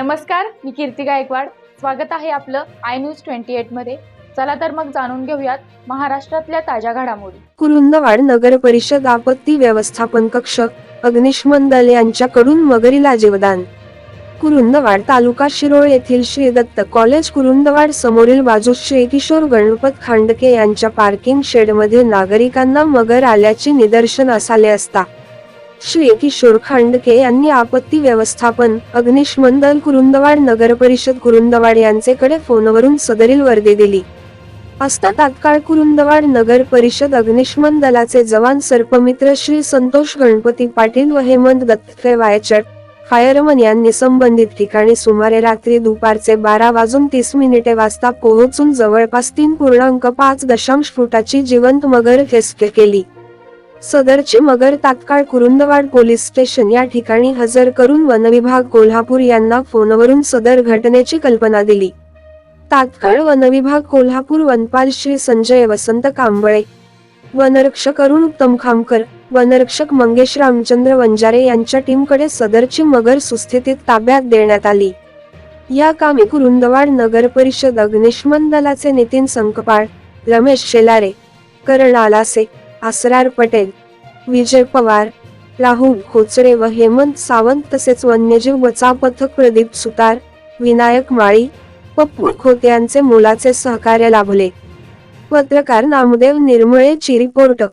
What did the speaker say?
नमस्कार मी कीर्ती गायकवाड. स्वागत आहे आपलं आय न्यूज ट्वेंटी एटमध्ये. चला तर मग जाणून घेऊयात महाराष्ट्रातल्या ताज्या घडामोडी. कुरुंदवाड नगर परिषद आपत्ती व्यवस्थापन कक्ष अग्निशमन दल यांच्याकडून मगरीला जीवदान कुरुंदवाड तालुका शिरोळ येथील श्री दत्त कॉलेज कुरुंदवाड समोरील बाजूस श्री किशोर गणपत खांडके यांच्या पार्किंग शेडमध्ये नागरिकांना मगर आल्याचे निदर्शनास आले असता श्री किशोर खांडके यांनी आपत्ती व्यवस्थापन अग्निशमन दल कुरुंदवाड नगर परिषद कुरुंदवाड यांचेकडे फोनवरून सदरील वर्दी दिली. असता तात्काळ कुरुंदवाड नगर परिषद अग्निशमन दलाचे जवान सर्पमित्र श्री संतोष गणपती पाटील व हेमंत दत्तखे वायचट फायरमन यांनी संबंधित ठिकाणी सुमारे रात्री दुपारचे बारा वाजून तीस मिनिटे वाजता पोहोचून जवळपास तीन पूर्णांक पाच दशांश फुटाची जिवंत मगर रेस्क्यू केली. सदरचे मगर तात्काळ कुरुंदवाड पोलीस स्टेशन या ठिकाणी हजर करून वनविभाग कोल्हापूर यांना फोनवरून सदर घटनेची कल्पना दिली. तात्काळ वनविभाग कोल्हापूर वनपाल श्री संजय वसंत कांबळे वनरक्षक अरुण उत्तम खामकर वनरक्षक मंगेश रामचंद्र वंजारे यांच्या टीमकडे सदरची मगर सुस्थितीत ताब्यात देण्यात आली. या कामी कुरुंदवाड नगर परिषद अग्निशमन दलाचे नितीन संकपाळ रमेश शेलारे करण आलासे आसरार पटेल विजय पवार राहुल खोचरे व हेमंत सावंत तसेच वन्यजीव बचाव पथक प्रदीप सुतार विनायक माळी पप्पू खोत यांचे मोलाचे सहकार्य लाभले. पत्रकार नामदेव निर्मळेची रिपोर्ट